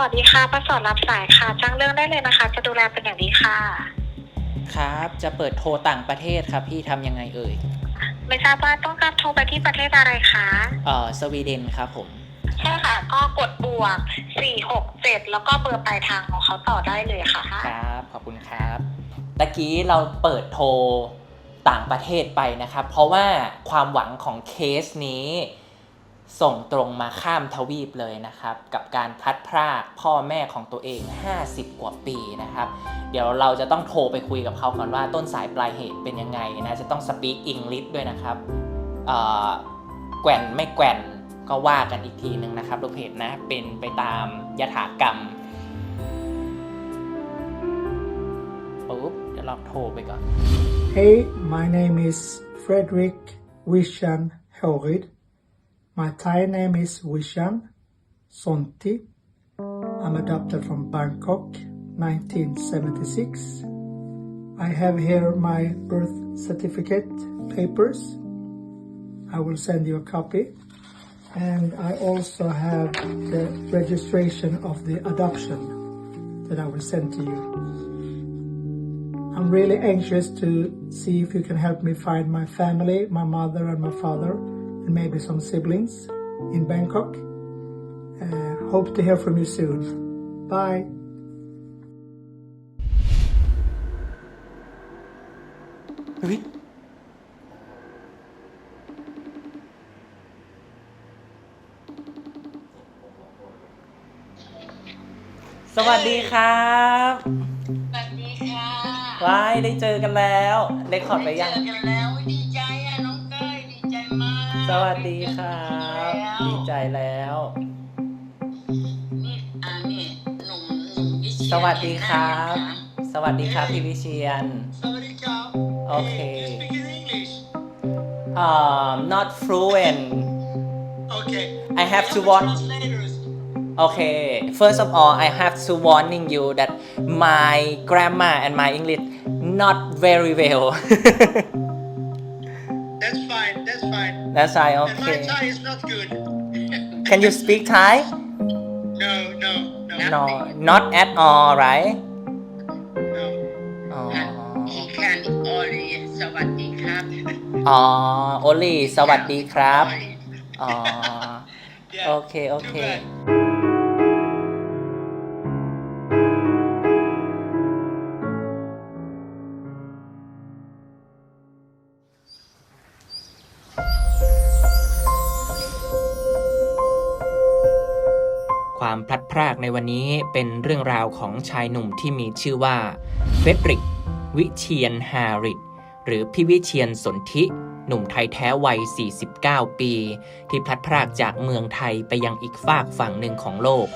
วัสดีค่ะประสอนรับสายค่ะจ้างเรื่องได้เลยนะคะ จะดูแลเป็นอย่างดีค่ะ ครับ จะเปิดโทรต่างประเทศครับ พี่ทำยังไงเอ่ย ไม่ทราบว่าต้องการโทรไปที่ประเทศอะไรคะเอ่อสวีเดนครับผม ใช่ค่ะ ก็กดบวก467แล้วก็เบอร์ปลายทางของเขาต่อได้เลยค่ะ ครับ ขอบคุณครับตะกี้เราเปิดโทรต่างประเทศไปนะครับ เพราะว่าความหวังของเคสนี้ ส่งตรงมาข้ามทวีปเลยนะครับ กับการพัดพรากพ่อแม่ของตัวเอง 50 กว่าปีนะครับ เดี๋ยวเราจะต้องโทรไปคุยกับเขาก่อนว่าต้นสายปลายเหตุเป็นยังไงนะ จะต้องสปีกอังกฤษด้วยนะครับแกว่นไม่แกว่นก็ว่ากันอีกทีหนึ่งนะครับลูกเพจนะเป็นไปตามยถากรรมปุ๊บเดี๋ยวเราโทรไปก่อน Hey, my name is Frederick Wisham Horid. My Thai name is Wisham Sonti. I'm adopted from Bangkok, 1976. I have here my birth certificate papers. I will send you a copy. And I also have the registration of the adoption that I will send to you. I'm really anxious to see if you can help me find my family, my mother and my father, and maybe some siblings in Bangkok. Uh, hope to hear from you soon. Bye. เฮ้ยสวัสดีครับ สวัสดีค่ะว้ายได้เจอกันแล้วเรคคอร์ดไปยัง เจอกันแล้วดี สวัสดีครับดีใจแล้ว นี่อ่านี่หนุ่มหนุ่มวิเชียรสวัสดีครับนะะสวัสดีครับพี่วิเชียน Sawadika. Okay. You speak in English? um not fluent Okay. I have We to the warn translators. Okay, first of all, I have to warning you that my grammar and my English not very well. That's fine. That's fine. That's why, And my okay. Thai is not good. Can you speak Thai? No, no, no, No, not at all, right? no. อ๋อ อีแคนออลีสวัสดีครับ อ๋อ only สวัสดีครับ อ๋อ Yeah. โอเค โอเค Too bad. ความพลัดพรากในวันนี้เป็นเรื่องราวของชายหนุ่มที่มีชื่อว่าเฟดริก วิเชียนฮาริดหรือพี่วิเชียนสนธิหนุ่มไทยแท้วัย 49 ปี ที่พลัดพรากจากเมืองไทยไปยังอีกฝากฝั่งหนึ่งของโลก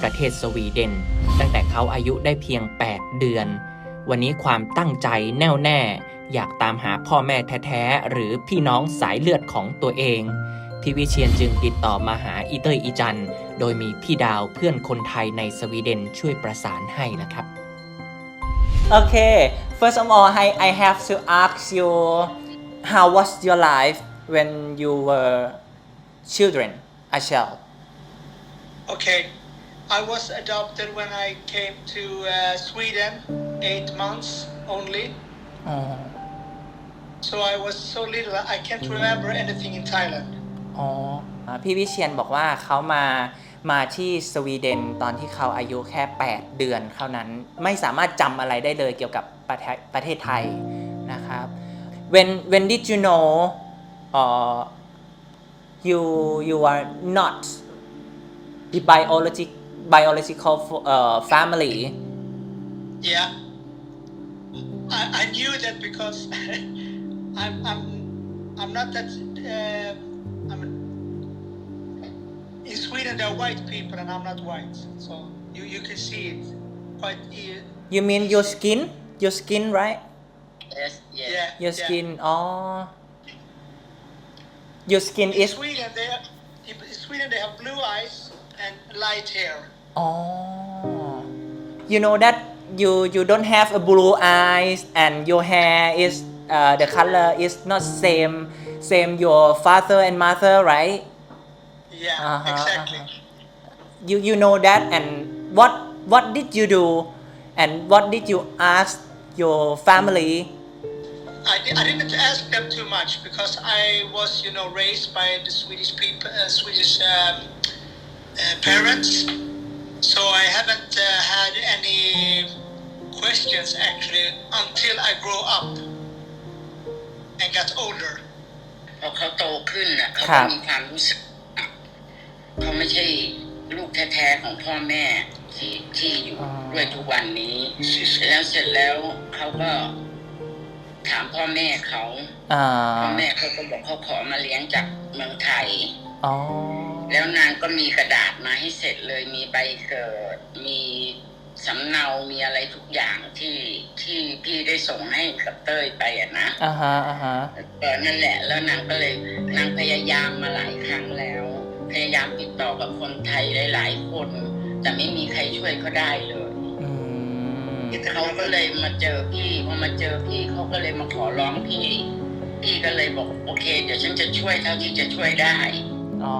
ประเทศสวีเดน ตั้งแต่เขาอายุได้เพียง 8 เดือน วันนี้ความตั้งใจแน่วแน่ อยากตามหาพ่อแม่แท้ ๆ หรือพี่น้องสายเลือดของตัวเอง พี่วิเชียนจึงติดต่อมาหาอีเตอร์อีจัน โดยมีพี่ดาวเพื่อนคนไทยในสวีเดนช่วยประสานให้นะครับโอเค first of all I I have to ask you how was your life when you were children a child Okay. I was adopted when I came to uh, Sweden, eight months only. อ๋อ So I was so little, I can't remember anything in Thailand. อ๋ออ่าพี่วิเชียนบอกว่าเขามามาที่สวีเดนตอนที่เขาอายุแค่ 8 เดือนเท่านั้นไม่สามารถจำอะไรได้เลยเกี่ยวกับประเทศประเทศไทยนะครับ when when did you know uh, you you are not the biologic biological uh, family Yeah. I, I knew that because I'm I'm I'm not that uh, I'm in Sweden there are white people and I'm not white so you you can see it quite e- you mean your skin? Your skin right? Yes yes. Yeah your yeah. skin อ๋อ your skin in is Sweden they have, in Sweden they have blue eyes and light hair. Oh, you know that you you don't have a blue eyes and your hair is uh, the color is not same same your father and mother, right? yeah Uh-huh, exactly You you know that and what what did you do and what did you ask your family I, di- I didn't ask them too much because I was, you know, raised by the Swedish people, uh, Swedish um, uh, parents. So I haven't uh, had any questions actually until I grow up and got older. พอเขาโตขึ้นน่ะเขา ครั ก็ บ มีความรู้สึกว่า เขาไม่ใช่ลูกแท้ๆของพ่อแม่ที่ที่อยู่ด้วยทุกวันนี้ แล้วเสร็จแล้วเขาก็ถามพ่อแม่เขาอ่าพ่อแม่เขาก็บอกเขาขอมาเลี้ยงจากเมืองไทยอ๋อแล้วนางก็มีกระดาษมาให้เสร็จเลยมีใบเกิด มีสำเนา มีอะไรทุกอย่างที่ที่พี่ได้ส่งให้กับเต้ยไปอะนะอ่าฮะอ่าฮะเออนั่นแหละ แล้วนางก็เลยนางพยายามมาหลายครั้งแล้ว พยายามติดต่อกับคนไทยหลาย ๆ คน แต่ไม่มีใครช่วยเขาได้เลยอืมเขาก็เลยมาเจอพี่พอมาเจอพี่เขาก็เลยมาขอร้องพี่ พี่ก็เลยบอกโอเค เดี๋ยวฉันจะช่วยเท่าที่จะช่วยได้อ๋อ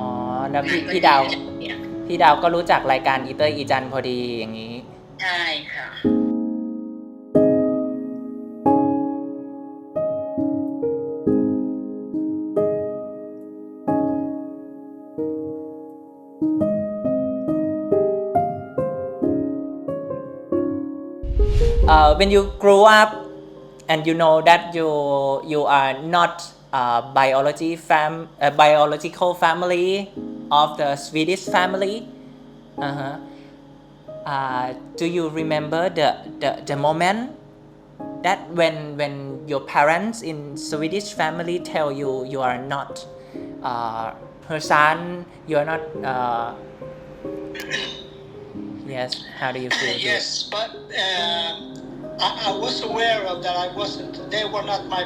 แล้วพี่นงก็พี่ดาวจะเนี่ยพี่ดาวก็รู้จักรายการอีเตอร์อีจันพอดีอย่างนี้ ใช่ค่ะ uh, when you grow up and you know that you you are not uh, biology fam uh, biological family of the Swedish family uh-huh. uh, do you remember the, the the moment that when when your parents in Swedish family tell you you are not uh, her son you are not uh, yes how do you feel Yes, but um, I, I was aware of that. I wasn't. They were not my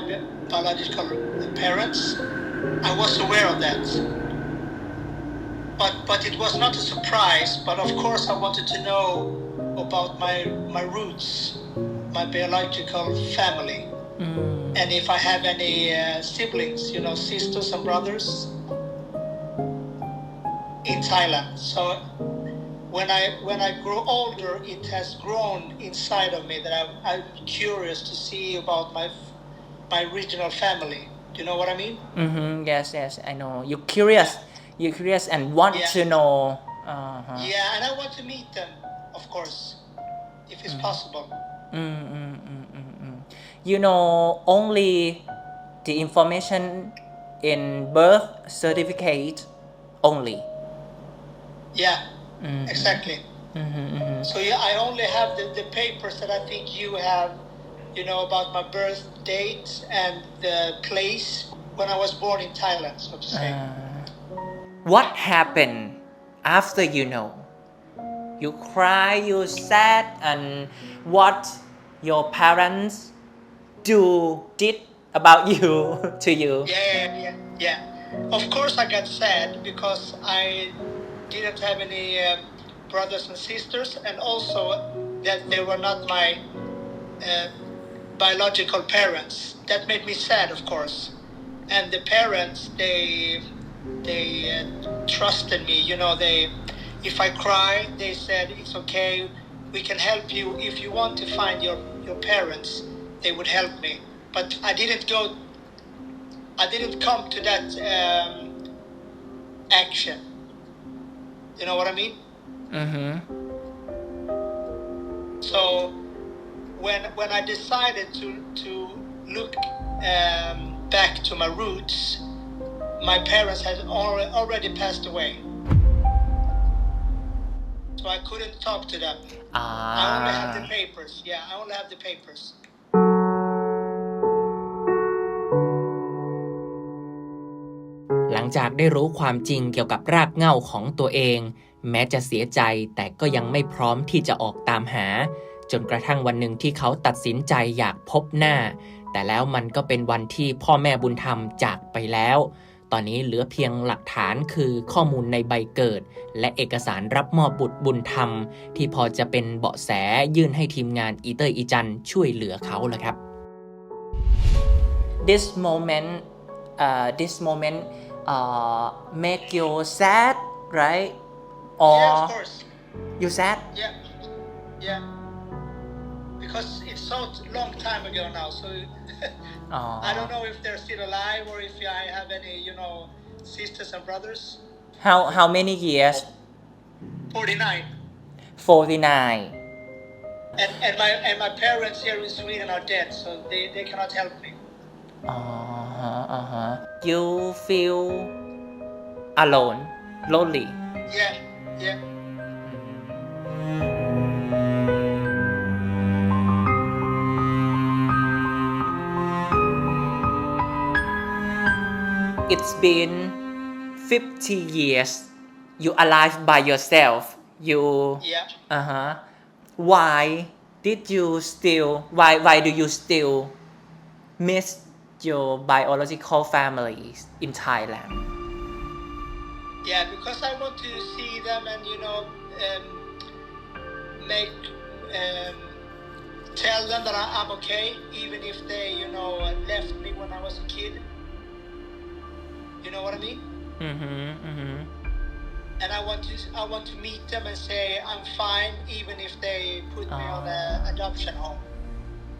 biological parents. I was aware of that. But but it was not a surprise. But of course, I wanted to know about my my roots, my biological family, Mm. and if I have any uh, siblings, you know, sisters and brothers in Thailand. So when I when I grow older, it has grown inside of me that I'm, I'm curious to see about my my regional family. Do you know what I mean? Mm-hmm. Yes, yes, I know. You're curious. You're curious and want Yeah. to know. Uh-huh. Yeah, and I want to meet them, of course, if it's possible. Mm, mm, mm, mm, mm. You know only the information in birth certificate only. Yeah, Mm, exactly. mhm, mhm. So yeah, I only have the, the papers that I think you have, you know, about my birth date and the place when I was born in Thailand, so to say. Uh, what happened after you know? You cry, you sad, and what your parents do did about you to you? Yeah, yeah, yeah. Of course, I got sad because I didn't have any um, brothers and sisters, and also that they were not my uh, biological parents. That made me sad, of course. And the parents, they they uh, trusted me. You know, they if I cry, they said it's okay. We can help you if you want to find your your parents. They would help me, but I didn't go I didn't come to that um, action. You know what I mean? Mm-hmm. So when when I decided to to look um, back to my roots, my parents had alre- already passed away. So I couldn't talk to them. I only have the Ah. papers. Yeah, I only have the papers. จากได้รู้ความจริงเกี่ยวกับรากเหง้าของตัวเอง แม้จะเสียใจแต่ก็ยังไม่พร้อมที่จะออกตามหา จนกระทั่งวันหนึ่งที่เขาตัดสินใจอยากพบหน้า แต่แล้วมันก็เป็นวันที่พ่อแม่บุญธรรมจากไปแล้ว ตอนนี้เหลือเพียงหลักฐานคือข้อมูลในใบเกิด และเอกสารรับมอบบุตรบุญธรรม ที่พอจะเป็นเบาะแสยื่นให้ทีมงานอีเตอร์อีจันช่วยเหลือเขาแหละครับ this moment uh, this moment uh, make you sad, right? Or yeah, of course. You sad? Yeah, yeah. Because it's so long time ago now, so. I don't oh. know if they're still alive or if I have any, you know, sisters and brothers. How how many years? Forty nine. Forty nine. And, and my and my parents here in Sweden are dead, so they, they cannot help me. Oh huh, uh huh. You feel alone, lonely. Yeah, yeah. Mm-hmm. It's been 50 years you alive by yourself. You yeah. uh-huh. Why did you still why why do you still miss your biological families in Thailand Yeah, because I want to see them and you know um, make um, tell them that I'm okay, even if they you know left me when I was a kid. You know what I mean? mm-hmm, mm-hmm. And I want to I want to meet them and say I'm fine, even if they put me on an adoption home.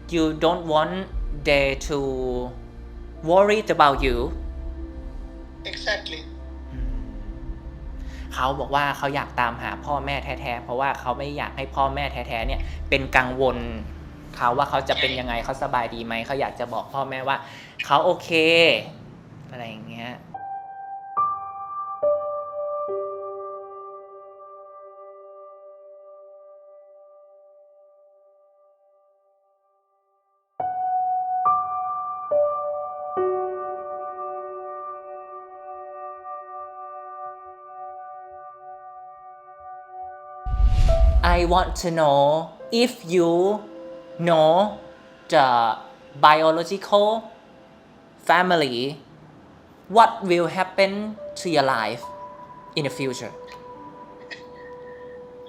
you don't want they to worried about you Exactly. เขาบอกว่าเขาอยากตามหาพ่อแม่แท้ๆ เพราะว่าเขาไม่อยากให้พ่อแม่แท้ๆเนี่ย เป็นกังวลเขาว่าเขาจะเป็นยังไงเขาสบายดีไหมเขาอยากจะบอกพ่อแม่ว่าเขาโอเค อะไรอย่างเงี้ย I want to know if you know the biological family, what will happen to your life in the future?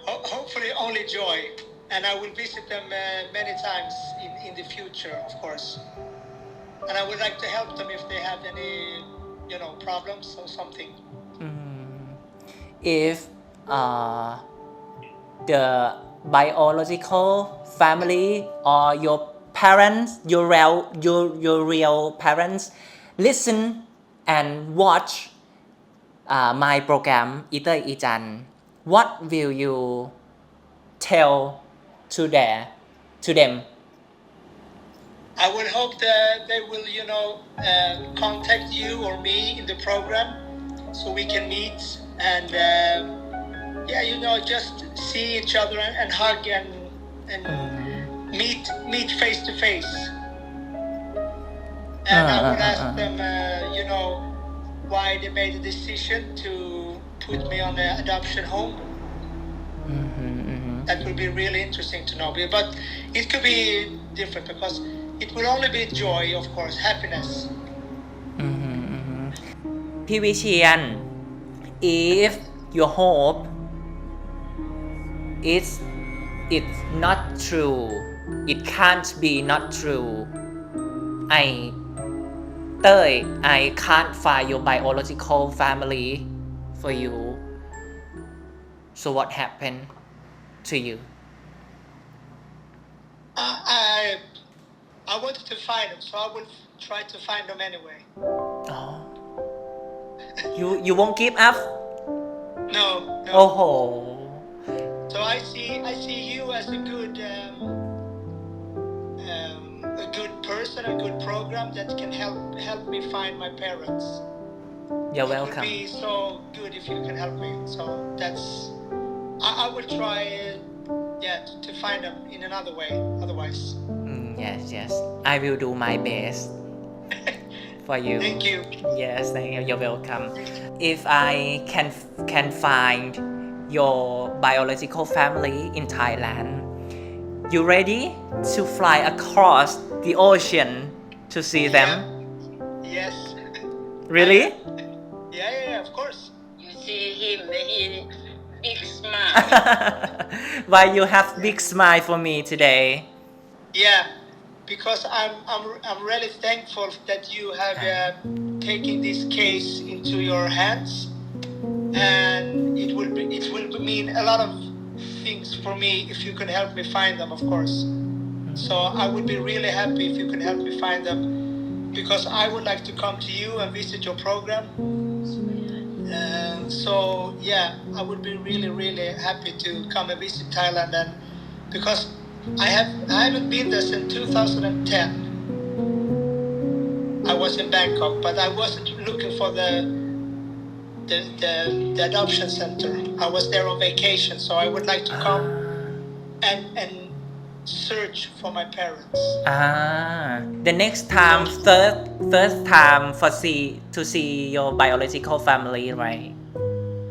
Ho- hopefully only joy, and I will visit them uh, many times in, in the future, of course. And I would like to help them if they have any, you know, problems or something. If uh, the biological family or your parents, your real, your, your real parents, listen and watch uh, my program Iter Ichan, what will you tell to their to them? I would hope that they will, you know, um, contact you or me in the program so we can meet and, um, yeah, you know, just see each other and, hug and and uh. meet meet face to face. And uh, I would uh, uh, ask them, you know, why they made the decision to put me on the adoption home. Mm-hmm. mm-hmm. That would be really interesting to know. But it could be different because it will only be joy, of course, happiness. Mm-hmm, mm-hmm. If you hope is it's not true it can't be not true I เต้ย I can't find your biological family for you so what happened to you I, I I wanted to find them, so I will try to find them anyway. oh you you won't give up No, no. โอ้โห so I see I see you as a good um, um, a good person, a good program that can help help me find my parents. you're It welcome It would be so good if you can help me. So that's I, I will try, uh, yeah, to, to find them in another way. Otherwise, Mm, yes yes I will do my best for you thank you. Yes, thank you. You're welcome. If I can can find your biological family in Thailand, you ready to fly across the ocean to see them? Yes. Really? Yeah, yeah, yeah, of course. You see him, he big smile. Why you have big smile for me today? Yeah, because I'm I'm I'm really thankful that you have uh, taken this case into your hands, and it will be it will mean a lot of things for me if you can help me find them, of course. Mm-hmm. So I would be really happy if you can help me find them because I would like to come to you and visit your program. And so yeah, I would be really really happy to come and visit Thailand and because I have I haven't been there since 2010. I was in Bangkok, but I wasn't looking for the the, the, the adoption center. I was there on vacation, so I would like to come and and search for my parents. Ah, the next time, third third time for see to see your biological family, right?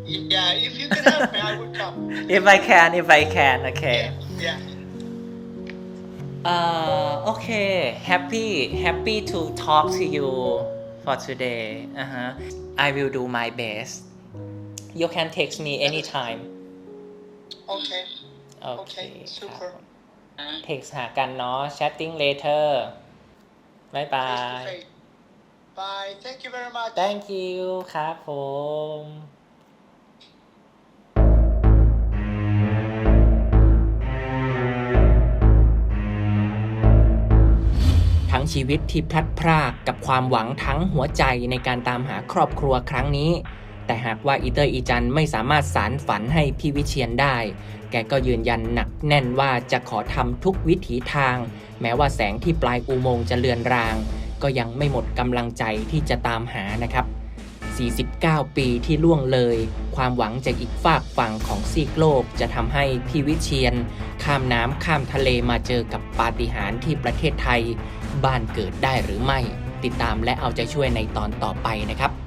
Yeah, if you can help me, I would come. If I can, if I can, okay. Yeah, yeah. Uh, okay, happy, happy to talk to you for today. Uh-huh. I will do my best. You can text me anytime. Okay, โอเค okay, ครับ super. text หากันเนาะ chatting later บายบา Face ย to face. Bye. Thank you very much. thank you ครับผม ชีวิตที่พลัดพรากกับความหวังทั้งหัวใจในการตามหาครอบครัวครั้งนี้ แต่หากว่าอีเตอร์อีจันไม่สามารถสารฝันให้พี่วิเชียนได้ แกก็ยืนยันหนักแน่นว่าจะขอทำทุกวิถีทาง แม้ว่าแสงที่ปลายอุโมงค์จะเลือนราง ก็ยังไม่หมดกำลังใจที่จะตามหานะครับ49 ปีที่ล่วงเลย ความหวังจากอีกฝากฝั่งของซีกโลกจะทำให้พี่วิเชียน ข้ามน้ำข้ามทะเลมาเจอกับปาฏิหาริย์ที่ประเทศไทย บ้านเกิดได้หรือไม่ ติดตามและเอาใจช่วยในตอนต่อไปนะครับ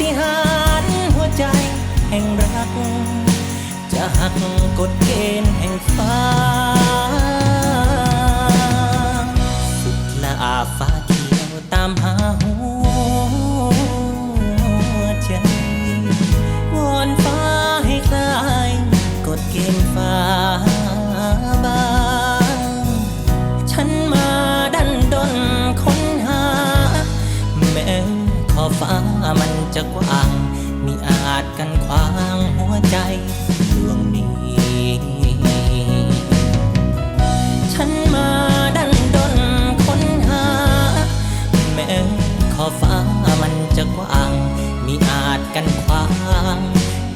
ฏิหารหัวใจแห่งรัก จะหักกฎเกณฑ์แห่งฟ้า สุดละอาฟ้าเขียวตามหาหัวใจวอนฟ้าให้คลายกฎเกณฑ์ฟ้า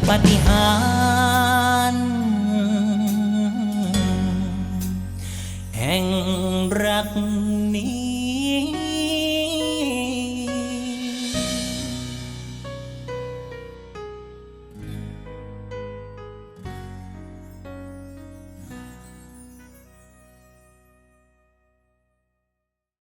ปฏิหาร